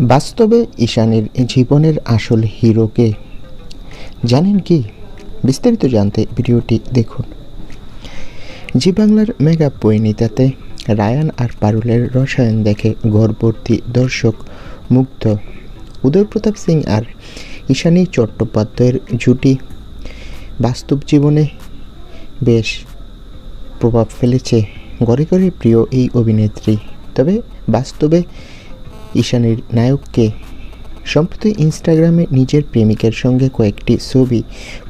বাস্তবে ঈশানের জীবনের আসল হিরোকে? জানেন কি? বিস্তারিত জানতে ভিডিওটি দেখুন। জি বাংলার মেগা পরিণীতাতে রায়ান আর পারুলের রসায়ন দেখে ঘরভর্তি দর্শক মুগ্ধ। উদয় প্রতাপ সিং আর ঈশানী চট্টোপাধ্যায়ের জুটি বাস্তব জীবনে বেশ প্রভাব ফেলেছে। ঘরে ঘরে প্রিয় এই অভিনেত্রী। তবে বাস্তবে ঈশানীর নায়ককে। সম্প্রতি ইনস্টাগ্রামে নিজের প্রেমিকের সঙ্গে কয়েকটি ছবি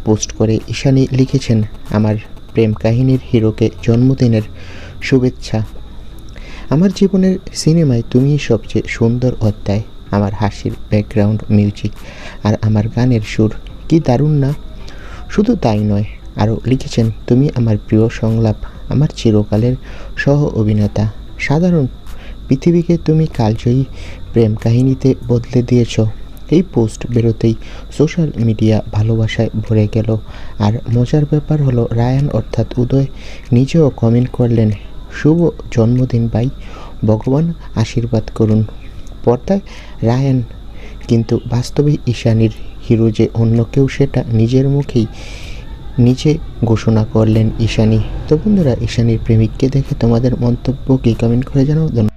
পোস্ট করে ঈশানি লিখেছেন, আমার প্রেম কাহিনীর হিরোকে জন্মদিনের শুভেচ্ছা। আমার জীবনের সিনেমায় তুমিই সবচেয়ে সুন্দর অধ্যায়। আমার হাসির ব্যাকগ্রাউন্ড মিউজিক আর আমার গানের সুর। কি দারুণ না? শুধু তাই নয়, আরও লিখেছেন, তুমি আমার প্রিয় সংলাপ, আমার চিরকালের সহ অভিনেতা সাধারণ পৃথিবীকে তুমি কালজয়ী প্রেম কাহিনীতে বদলে দিয়েছ। এই পোস্ট বেরোতেই সোশ্যাল মিডিয়া ভালোবাসায় ভরে গেল। আর মজার ব্যাপার হলো, রায়ান অর্থাৎ উদয় নিজেও কমেন্ট করলেন, শুভ জন্মদিন ভাই, ভগবান আশীর্বাদ করুন। পর্দায় রায়ান কিন্তু বাস্তবে ঈশানীর হিরো যে অন্য কেউ, সেটা নিজের মুখেই নিজে ঘোষণা করলেন ঈশানী। তো বন্ধুরা, ঈশানীর প্রেমিককে দেখে তোমাদের মন্তব্য কি? কমেন্ট করে জানাও।